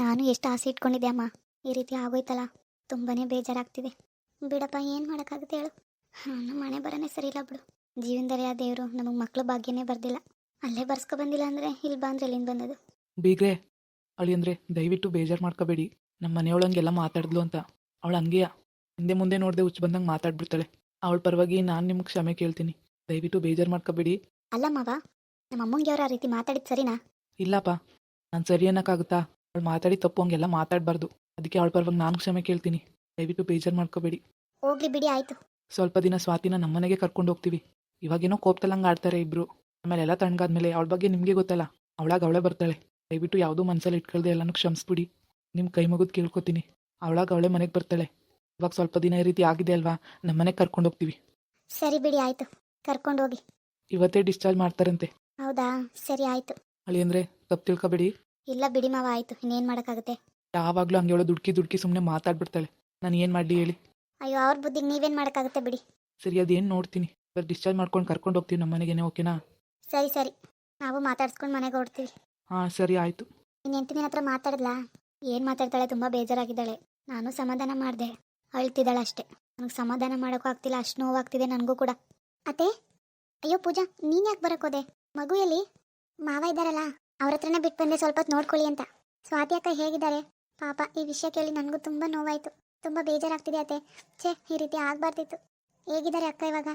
ನಾನು ಎಷ್ಟು ಆಸೆ ಇಟ್ಕೊಂಡಿದ್ದೆ ಅಮ್ಮ. ಈ ರೀತಿ ಆಗೋಯ್ತಲ್ಲ ತುಂಬಾನೇ ಬೇಜಾರಾಗ್ತಿದೆ. ಬಿಡಪ್ಪ ಏನು ಮಾಡೋಕ್ಕಾಗುತ್ತೆ ಹೇಳು. ಹಾಂ ನಮ್ಮ ಮನೆ ಬರೋನೇ ಸರಿ ಇಲ್ಲ ಬಿಡು. ಜೀವನದಲ್ಲಿ ಆ ದೇವರು ನಮಗೆ ಮಕ್ಕಳು ಭಾಗ್ಯನೇ ಬರ್ದಿಲ್ಲ. ಅಲ್ಲೇ ಬರ್ಸ್ಕೊ ಬಂದಿಲ್ಲ ಅಂದರೆ ಇಲ್ಲಿ ಬಂದ್ರೆ ಎಲ್ಲಿಂದ ಬಂದದು ಬೀಗ್ರೆ ಅಳಿ ಅಂದರೆ ದಯವಿಟ್ಟು ಬೇಜಾರು ಮಾಡ್ಕೋಬೇಡಿ. ನಮ್ಮ ಮನೆಯೊಳಂಗೆಲ್ಲ ಮಾತಾಡಿದ್ಲು ಅಂತ. ಅವಳು ಹಂಗೆಯ? ಹಿಂದೆ ಮುಂದೆ ನೋಡದೆ ಹುಚ್ಚು ಬಂದಂಗೆ ಮಾತಾಡ್ಬಿಡ್ತಾಳೆ. ಅವಳ ಪರವಾಗಿ ನಾನು ನಿಮ್ಗೆ ಕ್ಷಮೆ ಕೇಳ್ತೀನಿ. ದಯವಿಟ್ಟು ಬೇಜಾರು ಮಾಡ್ಕೋಬೇಡಿ. ಅಲ್ಲ ಮಾವ ನಮ್ಮ ಅಮ್ಮಂಗೆ ಅವ್ರು ಆ ರೀತಿ ಮಾತಾಡಿದ್ ಸರಿನಾ? ಇಲ್ಲಪ್ಪ ನಾನು ಸರಿ ಅನ್ನೋಕ್ಕಾಗುತ್ತಾ? ಅವಳು ಮಾತಾಡಿ ತಪ್ಪು ಹಂಗೆಲ್ಲ ಮಾತಾಡಬಾರ್ದು. ಅದಕ್ಕೆ ಅವಳ ಪರವಾಗಿ ನಾನು ಕ್ಷಮೆ ಕೇಳ್ತೀನಿ. ದಯವಿಟ್ಟು ಬೇಜಾರು ಮಾಡ್ಕೋಬೇಡಿ. ಹೋಗ್ಲಿ ಬಿಡಿ ಆಯ್ತು. ಸ್ವಲ್ಪ ದಿನ ಸ್ವಾತಿನ ನಮ್ಮನೆಗೆ ಕರ್ಕೊಂಡು ಹೋಗ್ತೀವಿ. ಇವಾಗೇನೋ ಕೋಪ್ತಲಂಗೆ ಆಡ್ತಾರೆ ಇಬ್ರು. ಆಮೇಲೆ ಎಲ್ಲ ತಣ್ಣಗಾದ್ಮೇಲೆ ಅವಳ ಬಗ್ಗೆ ನಿಮಗೆ ಗೊತ್ತಲ್ಲ. ಅವಳಾಗ ಅವಳೇ ಬರ್ತಾಳೆ. ದಯವಿಟ್ಟು ಯಾವುದೂ ಮನಸ್ಸಲ್ಲಿ ಇಟ್ಕೊಳ್ದೆ ಎಲ್ಲನೂ ಕ್ಷಮಿಸ್ಬಿಡಿ. ನಿಮ್ಮ ಕೈ ಮಗುದ್ ಕೇಳ್ಕೊತೀನಿ. ಅವಳಾಗ ಅವಳೇ ಮನೆಗೆ ಬರ್ತಾಳೆ. ಇವಾಗ ಸ್ವಲ್ಪ ದಿನ ಈ ರೀತಿ ಆಗಿದೆ ಅಲ್ವಾ? ನಮ್ಮನೆಗೆ ಕರ್ಕೊಂಡು ಹೋಗ್ತೀವಿ. ಸರಿ ಬಿಡಿ ಆಯ್ತು. ಕರ್ಕೊಂಡು ಹೋಗಿ. ಇವತ್ತೇ ಡಿಸ್ಚಾರ್ಜ್ ಮಾಡ್ತಾರಂತೆ. ಹೌದಾ? ಸರಿ ಆಯ್ತು. ಅಳಿ ಅಂದ್ರೆ ತಪ್ಪು ತಿಳ್ಕೊಬೇಡಿ. ಇಲ್ಲ ಬಿಡಿ ಮಾವ ಆಯ್ತು. ಇನ್ನೇನು ಮಾಡೋಕ್ಕಾಗುತ್ತೆ? ಯಾವಾಗಲೂ ಹಂಗೆ ಹೇಳೋ ದುಡ್ಕಿ ದುಡ್ಕಿ ಸುಮ್ಮನೆ ಮಾತಾಡ್ಬಿಡ್ತಾಳೆ. ನಾನು ಏನು ಮಾಡಲಿ ಹೇಳಿ? ಅಯ್ಯೋ ಅವ್ರ ಬುದ್ಧಿಗೆ ನೀವೇನು ಮಾಡೋಕ್ಕಾಗುತ್ತೆ ಬಿಡಿ. ಸರಿ ಅದೇನು ನೋಡ್ತೀನಿ. ಇವಾಗ ಡಿಸ್ಚಾರ್ಜ್ ಮಾಡ್ಕೊಂಡು ಕರ್ಕೊಂಡು ಹೋಗ್ತೀವಿ ನಮ್ಮ ಮನೆಗೇನೆ ಓಕೆನಾ? ಸರಿ ಸರಿ. ನಾವು ಮಾತಾಡ್ಸ್ಕೊಂಡು ಮನೆಗೆ ಹೊಡ್ತೀವಿ ಹಾಂ ಸರಿ ಆಯಿತು. ನಿನ್ನ ಹತ್ರ ಮಾತಾಡಿದ್ಲಾ? ಏನು ಮಾತಾಡ್ತಾಳೆ? ತುಂಬ ಬೇಜಾರಾಗಿದ್ದಾಳೆ. ನಾನು ಸಮಾಧಾನ ಮಾಡಿದೆ. ಅಳ್ತಿದ್ದಾಳೆ ಅಷ್ಟೇ. ನನಗೆ ಸಮಾಧಾನ ಮಾಡೋಕ್ಕೂ ಆಗ್ತಿಲ್ಲ. ಅಷ್ಟು ನೋವಾಗ್ತಿದೆ ನನಗೂ ಕೂಡ. ಅತ್ತೆ? ಅಯ್ಯೋ ಪೂಜಾ ನೀನು ಯಾಕೆ ಬರೋಕೋದೆ ಮಗು ಎಲ್ಲಿ? ಮಾವ ಇದ್ದಾರಲ್ಲ? ಅವ್ರ ಹತ್ರನೇ ಬಿಟ್ಟು ಬಂದೆ ಸ್ವಲ್ಪ ಹೊತ್ತು ನೋಡ್ಕೊಳ್ಳಿ ಅಂತ. ಸ್ವಾತಿ ಅಕ್ಕ ಹೇಗಿದ್ದಾರೆ? ಪಾಪ, ಈ ವಿಷಯ ಕೇಳಿ ನನಗೂ ತುಂಬ ನೋವಾಯಿತು. ತುಂಬ ಬೇಜಾರಾಗ್ತಿದೆ ಅತ್ತೆ. ಛೇ, ಈ ರೀತಿ ಆಗಬಾರ್ದಿತ್ತು. ಹೇಗಿದ್ದಾರೆ ಅಕ್ಕ ಇವಾಗ?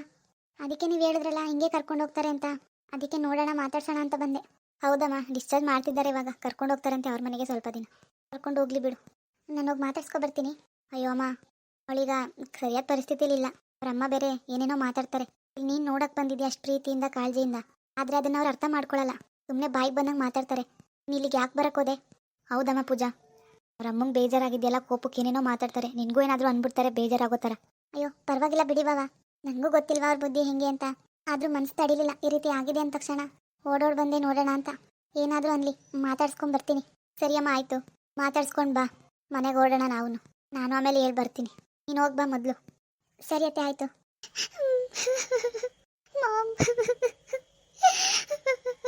ಅದಕ್ಕೆ ನೀವು ಹೇಳಿದ್ರಲ್ಲ, ಹಿಂಗೆ ಕರ್ಕೊಂಡು ಹೋಗ್ತಾರೆ ಅಂತ. ಅದಕ್ಕೆ ನೋಡೋಣ, ಮಾತಾಡ್ಸೋಣ ಅಂತ ಬಂದೆ. ಹೌದಮ್ಮ, ಡಿಸ್ಚಾರ್ಜ್ ಮಾಡ್ತಿದ್ದಾರೆ ಇವಾಗ. ಕರ್ಕೊಂಡು ಹೋಗ್ತಾರಂತೆ ಅವ್ರ ಮನೆಗೆ ಸ್ವಲ್ಪ ದಿನ. ಕರ್ಕೊಂಡು ಹೋಗ್ಲಿ ಬಿಡು. ನಾನು ಹೋಗಿ ಮಾತಾಡ್ಸ್ಕೊ ಬರ್ತೀನಿ. ಅಯ್ಯೋ ಅಮ್ಮ, ಅವಳೀಗ ಸರಿಯಾದ ಪರಿಸ್ಥಿತಿಲಿ ಇಲ್ಲ. ಅವ್ರ ಅಮ್ಮ ಬೇರೆ ಏನೇನೋ ಮಾತಾಡ್ತಾರೆ. ನೀನು ನೋಡೋಕೆ ಬಂದಿದ್ಯಾ ಅಷ್ಟು ಪ್ರೀತಿಯಿಂದ, ಕಾಳಜಿಯಿಂದ? ಆದರೆ ಅದನ್ನು ಅವ್ರು ಅರ್ಥ ಮಾಡ್ಕೊಳಲ್ಲ. ಸುಮ್ಮನೆ ಬಾಯಿಗೆ ಬಂದಂಗೆ ಮಾತಾಡ್ತಾರೆ. ಇಲ್ಲಿಗೆ ಯಾಕೆ ಬರೋಕ್ಕೋದೆ ಹೋದೆ? ಹೌದಮ್ಮ ಪೂಜಾ. ಅವ್ರ ಅಮ್ಮಂಗೆ ಬೇಜಾರಾಗಿದೆಯಲ್ಲ, ಕೋಪಕ್ಕೆ ಏನೇನೋ ಮಾತಾಡ್ತಾರೆ. ನಿನಗೂ ಏನಾದರೂ ಅಂದ್ಬಿಡ್ತಾರೆ ಬೇಜಾರಾಗೋ ಥರ. ಅಯ್ಯೋ, ಪರವಾಗಿಲ್ಲ ಬಿಡಿ ನನಗೂ ಗೊತ್ತಿಲ್ವಾ ಅವ್ರ ಬುದ್ಧಿ ಹೆಂಗೆ ಅಂತ? ಆದರೂ ಮನಸ್ಸು ತಡಿಲಿಲ್ಲ. ಈ ರೀತಿ ಆಗಿದೆ ಅಂದ ತಕ್ಷಣ ಓಡೋಡ್ ಬಂದೆ ನೋಡೋಣ ಅಂತ. ಏನಾದರೂ ಅನ್ಲಿ, ಮಾತಾಡ್ಸ್ಕೊಂಡು ಬರ್ತೀನಿ. ಸರಿಯಮ್ಮ ಆಯಿತು. ಮಾತಾಡ್ಸ್ಕೊಂಡು ಬಾ. ಮನೆಗೆ ಓಡೋಣ ನಾವು ನಾನು ಆಮೇಲೆ ಹೇಳಿ ಬರ್ತೀನಿ. ನೀನು ಹೋಗಿ ಬಾ ಮೊದಲು. ಸರಿ ಅತ್ತೆ, ಆಯಿತು.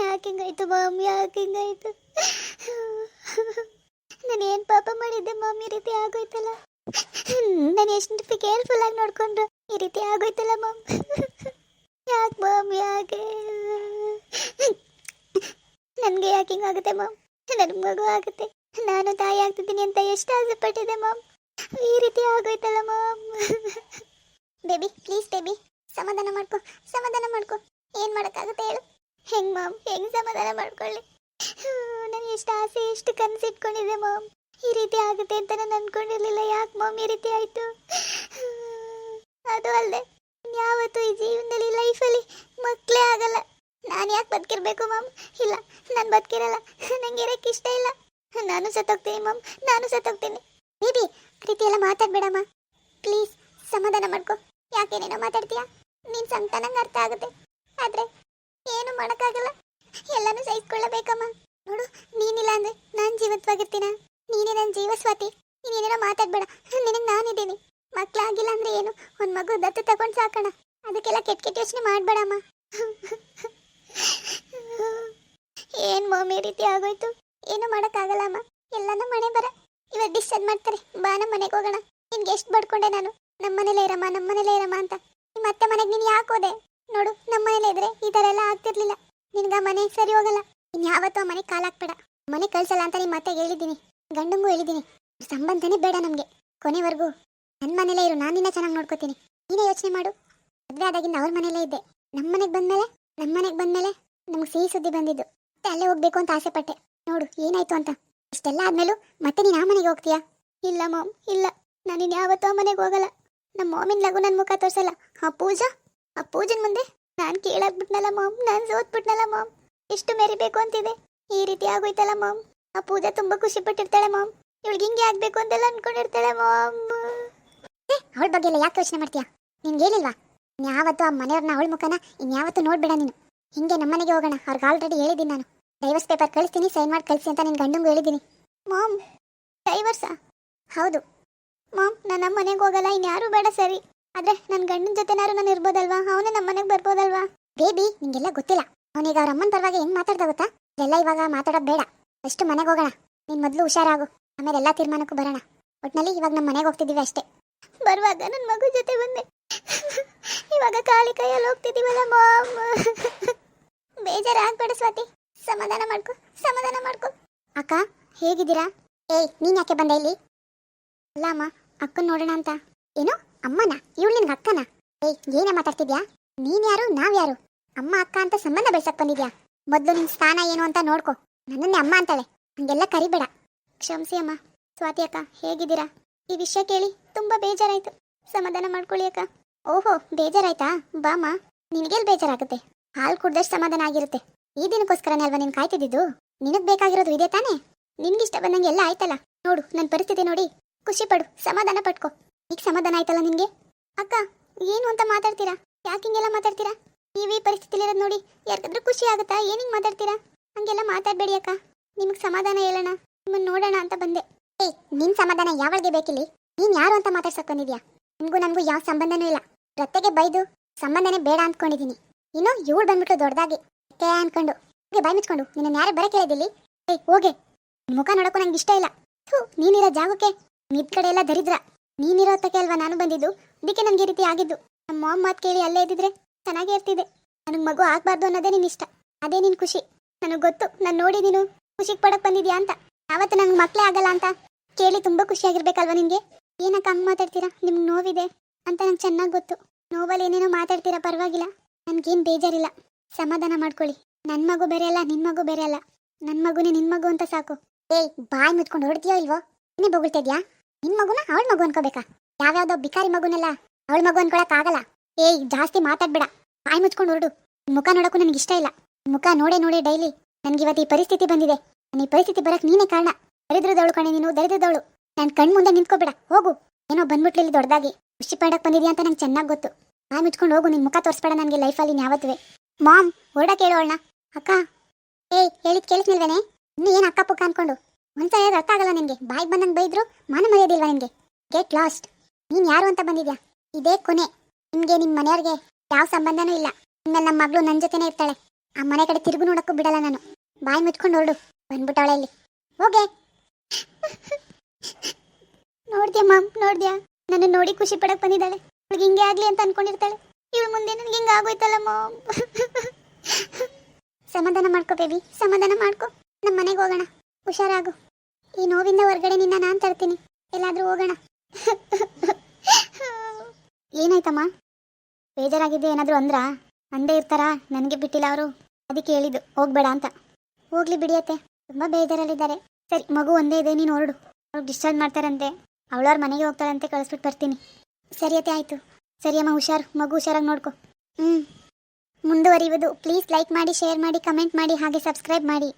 ಯಾಕೆ ಹಿಂಗಾಯ್ತು ಮಾಮ್? ಯಾಕೆ ಹಿಂಗಾಯ್ತು? ನಾನು ಏನು ಪಾಪ ಮಾಡಿದ್ದೆ ಮಾಮ್? ಈ ರೀತಿ ಆಗೋಯ್ತಲ್ಲ? ನಾನು ಎಷ್ಟು ಕೇರ್ಫುಲ್ ಆಗಿ ನೋಡ್ಕೊಂಡ್ರು. ಈ ರೀತಿ ಆಗೋಯ್ತಲ್ಲ ಮಾಮ್. ಯಾಕೆ ಮಾಮ್ ಯಾಕೆ ನನಗೆ ಯಾಕೆ ಹಿಂಗಾಗುತ್ತೆ ಮಾಮ್? ನನ್ನ ಮಗು ಆಗುತ್ತೆ. ನಾನು ತಾಯಿ ಆಗ್ತಿದ್ದೀನಿ ಅಂತ ಎಷ್ಟು ಆಸೆ ಪಟ್ಟಿದ್ದೆ ಮಾಮ್? ಈ ರೀತಿ ಆಗೋಯ್ತಲ್ಲ ಮಾಮ್. ಬೇಬಿ ಪ್ಲೀಸ್ ಬೇಬಿ, ಸಮಾಧಾನ ಮಾಡ್ಕೊ ಸಮಾಧಾನ ಮಾಡ್ಕೊ. ಏನು ಮಾಡೋಕ್ಕಾಗುತ್ತೆ ಹೇಳು? ಹೆಂಗ್ ಮಾಮ್? ಹೆಂಗ್ ಸಮಾಧಾನ ಮಾಡ್ಕೊಳ್ಳಿ? ನಾನು ಎಷ್ಟು ಆಸೆ ಎಷ್ಟು ಕನಸು ಇಟ್ಕೊಂಡಿದ್ದೆ ಮಾಮ್. ಈ ರೀತಿ ಆಗುತ್ತೆ ಅಂತ ನಾನು ಅನ್ಕೊಂಡಿರ್ಲಿಲ್ಲ. ಯಾಕೆ ಮಾಮ್ ಈ ರೀತಿ ಆಯ್ತು? ಅದು ಅಲ್ಲದೆ ಯಾವತ್ತು ಈ ಜೀವನದಲ್ಲಿ ಲೈಫಲ್ಲಿ ಮಕ್ಕಳೇ ಆಗಲ್ಲ. ನಾನು ಯಾಕೆ ಬದುಕಿರ್ಬೇಕು ಮಾಮ್? ಇಲ್ಲ, ನಾನು ಬದುಕಿರಲ್ಲ. ನಂಗೆ ಇರಕ್ಕೆ ಇಷ್ಟ ಇಲ್ಲ. ನಾನು ಸತ್ತೋಗ್ತೀನಿ ಮಾಮ್. ನಾನು ಸತ್ತೋಗ್ತೀನಿ. ಬೇಬಿ ರೀತಿ ಎಲ್ಲ ಮಾತಾಡ್ಬೇಡಮ್ಮ ಪ್ಲೀಸ್, ಸಮಾಧಾನ ಮಾಡ್ಕೊ. ಯಾಕೇನೇನೋ ಮಾತಾಡ್ತೀಯಾ? ನೀನು ಸಂತ ನಂಗೆ ಅರ್ಥ ಆಗುತ್ತೆ. ಆದರೆ ಏನು ಮಾಡೋಕ್ಕಾಗಲ್ಲ. ಎಲ್ಲಾನು ಸಹಿಸ್ಕೊಳ್ಳಬೇಕಮ್ಮ. ನೋಡು, ನೀನಿಲ್ಲ ಅಂದ್ರೆ ನಾನ್ ಜೀವಂತವಾಗಿರ್ತೀನ? ನೀನೇ ನನ್ನ ಜೀವ ಸ್ವಾತಿ. ನೀನೇನೇನೋ ಮಾತಾಡ್ಬೇಡ. ನಿನಗೆ ನಾನಿದ್ದೀನಿ. ಮಕ್ಕಳಾಗಿಲ್ಲ ಅಂದ್ರೆ ಏನು? ಒಂದ್ ಮಗು ದತ್ತು ತಗೊಂಡು ಸಾಕೋಣ. ಅದಕ್ಕೆಲ್ಲ ಕೆಟ್ಟ ಕೆಟ್ಟ ಯೋಚನೆ ಮಾಡ್ಬೇಡಮ್ಮ. ಏನ್ ಮಮ್ಮಿ ರೀತಿ ಆಗೋಯ್ತು? ಏನು ಮಾಡೋಕ್ಕಾಗಲ್ಲಮ್ಮ. ಎಲ್ಲಾನು ಮನೆ ಬರ. ಇವಾಗ ಡಿಸ್ಚಾರ್ಜ್ ಮಾಡ್ತಾರೆ. ಬಾ ನಮ್ಮ ಮನೆಗೆ ಹೋಗೋಣ. ನಿನ್ಗೆ ಎಷ್ಟು ಬಡ್ಕೊಂಡೆ ನಾನು? ನಮ್ಮ ಮನೇಲೇ ಇರಮ್ಮ ನಮ್ಮ ಮನೇಲೇ ಇರಮ್ಮ ಅಂತ. ನಿಮ್ಮ ಅತ್ತೆ ಮನೆಗೆ ನೀನು ಯಾಕೆ ಹೋದೆ? ನೋಡು, ನಮ್ಮ ಮನೇಲಿ ಇದ್ರೆ ಈ ಥರ ಎಲ್ಲ ಆಗ್ತಿರ್ಲಿಲ್ಲ. ನಿನ್ಗ ಮನೆ ಸರಿ ಹೋಗಲ್ಲ. ಇನ್ ಯಾವತ್ತೂ ಮನೆ ಕಾಲಾಕ್ಬೇಡ ಮನೆ ಕಳ್ಸಲ್ಲ ಅಂತ ನಿಮ್ಮ ಮತ್ತೆ ಹೇಳಿದ್ದೀನಿ. ಗಂಡಂಗೂ ಹೇಳಿದ್ದೀನಿ. ಸಂಬಂಧನೇ ಬೇಡ ನಮಗೆ. ಕೊನೆವರೆಗೂ ನನ್ನ ಮನೇಲೇ ಇರು, ನಾನು ನಿನ್ನ ಚೆನ್ನಾಗಿ ನೋಡ್ಕೋತೀನಿ. ನೀನೇ ಯೋಚನೆ ಮಾಡು. ಮದುವೆ ಆದಾಗಿಂದ ಅವ್ರ ಮನೇಲೇ ಇದ್ದೆ. ನಮ್ಮ ಮನೆಗೆ ಬಂದ್ಮೇಲೆ ನಮ್ಮ ಮನೆಗೆ ಬಂದ್ಮೇಲೆ ನಮ್ಗೆ ಸಿಹಿ ಸುದ್ದಿ ಬಂದಿದ್ದು. ಮತ್ತೆ ಅಲ್ಲೇ ಹೋಗ್ಬೇಕು ಅಂತ ಆಸೆ ಪಟ್ಟೆ ನೋಡು, ಏನಾಯ್ತು ಅಂತ. ಇಷ್ಟೆಲ್ಲ ಆದ್ಮೇಲೂ ಮತ್ತೆ ನೀನು ಆ ಮನೆಗೆ ಹೋಗ್ತೀಯಾ? ಇಲ್ಲ ಮಾಮ್, ಇಲ್ಲ. ನಾನು ಇನ್ಯಾವತ್ತೂ ಆ ಮನೆಗೆ ಹೋಗಲ್ಲ. ನಮ್ಮ ಮಾಮಿನ ಲಗು ನನ್ನ ಮುಖ ತೋರ್ಸಲ್ಲ. ಆ ಪೂಜಾ? ಆ ಪೂಜನ್ ಮುಂದೆ ನಾನು ಕೇಳಾಗ್ಬಿಟ್ನಲ್ಲ ಮಾಮ್, ನಾನು ಸೋತ್ಬಿಟ್ನಲ್ಲ ಮಾಮ್. ಎಷ್ಟು ಮೆರಿಬೇಕು ಅಂತಿದೆ. ಈ ರೀತಿ ಆಗೋಯ್ತಲ್ಲ ಮಾಮ್. ಆ ಪೂಜಾ ತುಂಬಾ ಖುಷಿ ಪಟ್ಟಿರ್ತಾಳೆ ಮಾಮ್. ಇವಳಿಗೆ ಹಿಂಗೆ ಆಗ್ಬೇಕು ಅಂತೆಲ್ಲ ಅನ್ಕೊಂಡಿರ್ತಾಳೆ ಮಾಮ್. ಅವಳ ಬಗ್ಗೆ ಎಲ್ಲ ಯಾಕೆ ಯೋಚನೆ ಮಾಡ್ತೀಯಾ? ನಿನ್ಗೆ ಹೇಳಿಲ್ವಾ? ಇನ್ಯಾವತ್ತೂ ಆ ಮನೆಯವ್ರನ್ನ ಅವಳ ಮುಖನ ಇನ್ಯಾವತ್ತೂ ನೋಡ್ಬೇಡ ನೀನು. ಹಿಂಗೆ ನಮ್ಮನೆಗೆ ಹೋಗೋಣ. ಅವ್ರಿಗೆ ಆಲ್ರೆಡಿ ಹೇಳಿದ್ದೀನಿ ನಾನು. ಡೈವರ್ಸ್ ಪೇಪರ್ ಕಳಿಸ್ತೀನಿ ಸೈನ್ ಮಾಡಿ ಕಳಿಸಿ ಅಂತ ನಿನ್ ಗಂಡಂಗೂ ಹೇಳಿದ್ದೀನಿ. ಮಾಮ್ ಡೈವರ್ಸಾ ಹೌದು. ಮಾಮ್, ನಾನು ನಮ್ಮ ಮನೆಗೆ ಹೋಗಲ್ಲ, ಇನ್ಯಾರೂ ಬೇಡ ಸರಿ. ಆದ್ರೆ ನನ್ನ ಗಂಡನ ಜೊತೆನಾರು ನಾನು ಇರ್ಬೋದಲ್ವಾ? ಅವನೇ ನಮ್ಮ ಮನೆಗೆ ಬರ್ಬೋದಲ್ವಾ? ಬೇಬಿ, ನಿಂಗೆಲ್ಲ ಗೊತ್ತಿಲ್ಲ. ಅವನಿಗೆ ಅವ್ರ ಅಮ್ಮನ ಪರವಾಗಿ ಹೆಂಗ್ ಮಾತಾಡ್ದ ಗೊತ್ತಾ? ಇದೆಲ್ಲ ಇವಾಗ ಮಾತಾಡೋದು ಬೇಡ. ಅಷ್ಟು ಮನೆಗೆ ಹೋಗೋಣ. ನೀನ್ ಮೊದಲು ಹುಷಾರಾಗು. ಆಮೇಲೆ ಎಲ್ಲಾ ತೀರ್ಮಾನಕ್ಕೂ ಬರೋಣ. ಒಟ್ನಲ್ಲಿ ಇವಾಗ ನಮ್ಮ ಮನೆಗೆ ಹೋಗ್ತಿದ್ದೀವಿ ಅಷ್ಟೇ. ಬರುವಾಗ ನನ್ನ ಮಗು ಜೊತೆ ಬಂದೆ. ಇವಾಗ ಕಾಳಿ ಕೈಯಲ್ಲಿ ಹೋಗ್ತಿದ್ದೀವಲ್ಲ ಮಾಮ್. ಬೇಜಾರಾಗ್ಬೇಡ ಸ್ವಾತಿ. ಸಮಾಧಾನ ಮಾಡ್ಕೊ. ಸಮಾಧಾನ ಮಾಡ್ಕೊ. ಅಕ್ಕ, ಹೇಗಿದ್ದೀರಾ? ಏಯ್, ನೀನ್ ಯಾಕೆ ಬಂದೆ ಇಲ್ಲಿ? ಅಲ್ಲ ಅಮ್ಮ, ಅಕ್ಕನ್ ನೋಡೋಣ ಅಂತ. ಏನು? ಅಮ್ಮನ, ಇವಳು ನಿನ್ಗೆ ಅಕ್ಕನ? ಏಯ್, ಏನೇ ಮಾತಾಡ್ತಿದ್ಯಾ? ನೀನ್ ಯಾರು, ನಾವ್ ಯಾರು? ಅಮ್ಮ, ಅಕ್ಕ ಅಂತ ಸಂಬಂಧ ಬೆಳ್ಸಕ್ ಬಂದಿದ್ಯಾ? ಮೊದ್ಲು ನಿನ್ ಸ್ಥಾನ ಏನು ಅಂತ ನೋಡ್ಕೊ. ನನ್ನನ್ನೇ ಅಮ್ಮ ಅಂತಾಳೆ. ಹಂಗೆಲ್ಲ ಕರಿಬೇಡ. ಕ್ಷಮಿಸಿ ಅಮ್ಮ. ಸ್ವಾತಿ ಅಕ್ಕ, ಹೇಗಿದ್ದೀರಾ? ಈ ವಿಷಯ ಕೇಳಿ ತುಂಬಾ ಬೇಜಾರಾಯ್ತು. ಸಮಾಧಾನ ಮಾಡ್ಕೊಳ್ಳಿ ಅಕ್ಕ. ಓಹೋ, ಬೇಜಾರಾಯ್ತಾ? ಬಾಮ ನಿನಗೆಲ್ ಬೇಜಾರಾಗುತ್ತೆ? ಹಾಲು ಕುಡ್ದಷ್ಟು ಸಮಾಧಾನ ಆಗಿರುತ್ತೆ. ಈ ದಿನಕ್ಕೋಸ್ಕರನೇ ಅಲ್ವಾ ನೀನು ಕಾಯ್ತಿದ್ದು ನಿನಗ್ ಬೇಕಾಗಿರೋದು ಇದೆ ತಾನೇ? ನಿನ್ಗಿಷ್ಟ ಬಂದಂಗೆ ಎಲ್ಲ ಆಯ್ತಲ್ಲ? ನೋಡು ನನ್ನ ಪರಿಸ್ಥಿತಿ ನೋಡಿ. ಖುಷಿ ಪಡು, ಸಮಾಧಾನ ಪಟ್ಕೋ. ಈಗ ಸಮಾಧಾನ ಆಯ್ತಲ್ಲ ನಿಮಗೆ ಅಕ್ಕ, ಏನು ಅಂತ ಮಾತಾಡ್ತೀರಾ? ಯಾಕೆ ಹಿಂಗೆಲ್ಲ ಮಾತಾಡ್ತೀರಾ? ನೀವು ಈ ಪರಿಸ್ಥಿತಿಲಿರೋದು ನೋಡಿ ಯಾರಿಗಾದ್ರೂ ಖುಷಿ ಆಗುತ್ತಾ? ಏನು ಏನಿಂಗ್ ಮಾತಾಡ್ತೀರಾ? ಹಂಗೆಲ್ಲ ಮಾತಾಡ್ಬೇಡಿ ಅಕ್ಕ. ನಿಮಗೆ ಸಮಾಧಾನ ಹೇಳೋಣ. ನಿಮ್ಮನ್ನ ನೋಡೋಣ ಅಂತ ಬಂದೆ. ಏ ನಿನ್ ಸಮಾಧಾನ ಯಾವಳಿಗೆ ಬೇಕಿಲ್ಲಿ? ನೀನ್ ಯಾರು ಅಂತ ಮಾತಾಡ್ಸಕ್ ಬಂದಿದ್ಯಾ? ನಿಮ್ಗೂ ನಮಗೂ ಯಾವ ಸಂಬಂಧನೂ ಇಲ್ಲ. ರತ್ತೆಗೆ ಬೈದು ಸಂಬಂಧನೇ ಬೇಡ ಅಂದ್ಕೊಂಡಿದೀನಿ ಇನ್ನು ಇವಳು ಬಂದ್ಬಿಟ್ಟು ದೊಡ್ಡದಾಗಿ ಕೇ ಅನ್ಕೊಂಡು. ಹೋಗಿ, ಬಾಯ್ ಮುಚ್ಕೊಂಡು. ನಿನ್ನ ಯಾರು ಬರಕ್ಕೆ ಹೇಳಿದಿಲ್ಲಿ ಏಯ್, ಹೋಗೆ. ಮುಖ ನೋಡಕ್ಕೂ ನಂಗೆ ಇಷ್ಟ ಇಲ್ಲ. ಥೂ, ನೀನಿರೋ ಜಾಗಕ್ಕೆ ನಿದ್ ಕಡೆ ಎಲ್ಲ ದರಿದ್ರ. ನೀನಿರೋ ತಕ್ಕೆ ಅಲ್ವಾ ನಾನು ಬಂದಿದ್ದು? ಅದಕ್ಕೆ ನನಗೆ ಈ ರೀತಿ ಆಗಿದ್ದು. ನಮ್ಮ ಮಾಮ್ ಮಾತು ಕೇಳಿ ಅಲ್ಲೇ ಇದ್ದಿದ್ರೆ ಚೆನ್ನಾಗೇ ಇರ್ತಿದೆ ನನಗೆ ಮಗು ಆಗಬಾರ್ದು ಅನ್ನೋದೇ ನಿನ್ ಇಷ್ಟ. ಅದೇ ನಿನ್ ಖುಷಿ. ನನಗೆ ಗೊತ್ತು, ನಾನು ನೋಡಿ ನೀನು ಖುಷಿಗೆ ಪಡಕ್ ಬಂದಿದ್ಯಾ ಅಂತ. ಯಾವತ್ತು ನಂಗೆ ಮಕ್ಕಳೇ ಆಗಲ್ಲ ಅಂತ ಕೇಳಿ ತುಂಬಾ ಖುಷಿಯಾಗಿರ್ಬೇಕಲ್ವಾ ನಿಮಗೆ ಏನಕ್ಕೆ ಹಂಗ್ ಮಾತಾಡ್ತೀರಾ? ನಿಮ್ಗೆ ನೋವಿದೆ ಅಂತ ನಂಗೆ ಚೆನ್ನಾಗಿ ಗೊತ್ತು. ನೋವಲ್ಲಿ ಏನೇನೋ ಮಾತಾಡ್ತೀರಾ ಪರವಾಗಿಲ್ಲ. ನನಗೇನು ಬೇಜಾರಿಲ್ಲ. ಸಮಾಧಾನ ಮಾಡ್ಕೊಳ್ಳಿ. ನನ್ನ ಮಗು ಬೇರೆ ಅಲ್ಲ, ನಿನ್ ಮಗು ಬೇರೆ ಅಲ್ಲ. ನನ್ನ ಮಗುನೇ ನಿನ್ ಮಗು ಅಂತ ಸಾಕು. ಏಯ್, ಬಾಯ್ ಮುಚ್ಕೊಂಡು ಹೊಡ್ತೀಯೋ ಇಲ್ವೋ? ನೀನೇ ಬೊಗಳ್ತಿದ್ಯಾ ನಿನ್ ಮಗುನ ಅವಳ ಮಗು ಅನ್ಕೋಬೇಕಾ? ಯಾವ್ಯಾವ್ದೋ ಬಿಕಾರಿ ಮಗುನೆಲ್ಲ ಅವಳ ಮಗು ಅನ್ಕೊಳಕ್ ಆಗಲ್ಲ. ಏಯ್, ಜಾಸ್ತಿ ಮಾತಾಡ್ಬೇಡ. ಬಾಯ್ ಮುಚ್ಕೊಂಡು ಹೊರಡು ಮುಖ ನೋಡಕ್ಕೂ ನನಗೆ ಇಷ್ಟ ಇಲ್ಲ. ಮುಖ ನೋಡೇ ನೋಡೇ ಡೈಲಿ ನನ್ಗೆ ಇವತ್ತು ಈ ಪರಿಸ್ಥಿತಿ ಬಂದಿದೆ. ನನ್ನ ಈ ಪರಿಸ್ಥಿತಿ ಬರಕ್ ನೀನೇ ಕಾರಣ. ದರಿದ್ರದವಳು ಕಣೆ ನೀನು, ದರಿದ್ರದವಳು. ನನ್ನ ಕಣ್ ಮುಂದೆ ನಿಂತ್ಕೋಬೇಡ. ಹೋಗು. ಏನೋ ಬಂದ್ಬಿಟ್ಲಿಲ್ಲಿ ದೊಡ್ಡದಾಗಿ ಖುಷಿ ಪಡಕ್ ಬಂದಿದ್ಯಾ ಅಂತ ನಂಗೆ ಚೆನ್ನಾಗಿ ಗೊತ್ತು. ಬಾಯ್ ಮುಚ್ಕೊಂಡು ಹೋಗು. ನಿನ್ ಮುಖ ತೋರಿಸ್ಬೇಡ ನನಗೆ ಲೈಫಲ್ಲಿ ಯಾವತ್ತುವೆ ಮಾಮ್ ಹೊರಡಕ್ಕೆ ಹೇಳೋಣ ಅಕ್ಕ. ಏಯ್, ಹೇಳಿದ್ ಕೇಳಿಸ್ನಿಲ್ವೇನೆ ಇನ್ನು ಏನು ಅಕ್ಕ ಪುಕ್ಕ ಅನ್ಕೊಂಡು? ಹೇಳಿದ್ರೆ ಅರ್ಥ ಆಗಲ್ಲ ನಿನ್ಗೆ. ಬಾಯಿಗೆ ಬಂದಂಗೆ ಬೈದ್ರು ಮನ ಮರೆಯೋದಿಲ್ಲ ನಿನ್ಗೆ? ಗೆಟ್ ಲಾಸ್ಟ್ ನೀನು ಯಾರು ಅಂತ ಬಂದಿದ್ಯಾ? ಇದೇ ಕೊನೆ. ನಿಮಗೆ ನಿಮ್ಮ ಮನೆಯವ್ರಿಗೆ ಯಾವ ಸಂಬಂಧನೂ ಇಲ್ಲ. ಇನ್ಮೇಲೆ ನಮ್ಮ ಮಗಳು ನನ್ನ ಜೊತೆನೇ ಇರ್ತಾಳೆ. ಆ ಮನೆ ಕಡೆ ತಿರುಗು ನೋಡಕ್ಕೂ ಬಿಡಲ್ಲ ನಾನು. ಬಾಯಿ ಮುಚ್ಕೊಂಡು ಹೊರಡು ಬಂದ್ಬಿಟ್ಟವಳೆ ಇಲ್ಲಿ. Okay ನೋಡ್ದ್ಯಾ mom? ನೋಡ್ದ್ಯಾ? ನನ್ನ ನೋಡಿ ಖುಷಿ ಪಡಕ್ ಬಂದಿದ್ದಾಳೆ. ಅವಳಿಗೆ ಹಿಂಗೆ ಆಗ್ಲಿ ಅಂತ ಅನ್ಕೊಂಡಿರ್ತಾಳೆ. ಇವಳು ಮುಂದೆ ನನಗೆ ಹಿಂಗೆ ಆಗೋಯ್ತಲ್ಲ ಮಾಮ್? ಸಮಾಧಾನ ಮಾಡ್ಕೋ ಬೇಬಿ ಸಮಾಧಾನ ಮಾಡ್ಕೋ. ನಮ್ಮ ಮನೆಗೆ ಹೋಗೋಣ. ಹುಷಾರಾಗು. ಈ ನೋವಿಂದ ಹೊರಗಡೆ ನಿನ್ನ ನಾನ್ ತರ್ತೀನಿ. ಎಲ್ಲಾದ್ರೂ ಹೋಗೋಣ. ಏನಾಯ್ತಮ್ಮ? ಬೇಜಾರಾಗಿದೆ ಏನಾದರೂ ಅಂದ್ರಾ? ಅಂದೇ ಇರ್ತಾರ? ನನಗೆ ಬಿಟ್ಟಿಲ್ಲ ಅವರು. ಅದಕ್ಕೆ ಹೇಳಿದ್ದು, ಹೋಗ್ಬೇಡ ಅಂತ. ಹೋಗ್ಲಿ ಬಿಡಿಯತ್ತೆ ತುಂಬಾ ಬೇಜಾರಲ್ಲಿದ್ದಾರೆ. ಸರಿ, ಮಗು ಒಂದೇ ಇದೆ, ನೀನು ಹೊರಡು. ಅವ್ರು ಡಿಸ್ಚಾರ್ಜ್ ಮಾಡ್ತಾರಂತೆ. ಅವಳವ್ರ ಮನೆಗೆ ಹೋಗ್ತಾರಂತೆ ಕಳಿಸ್ಬಿಟ್ಟು ಬರ್ತೀನಿ. ಸರಿ ಅತ್ತೆ, ಆಯ್ತು. ಸರಿ ಅಮ್ಮ, ಹುಷಾರು. ಮಗು ಹುಷಾರಾಗಿ ನೋಡ್ಕೊ. ಹ್ಞೂ ಮುಂದುವರಿಯುವುದು. ಪ್ಲೀಸ್ ಲೈಕ್ ಮಾಡಿ, ಶೇರ್ ಮಾಡಿ, ಕಮೆಂಟ್ ಮಾಡಿ, ಹಾಗೆ ಸಬ್ಸ್ಕ್ರೈಬ್ ಮಾಡಿ.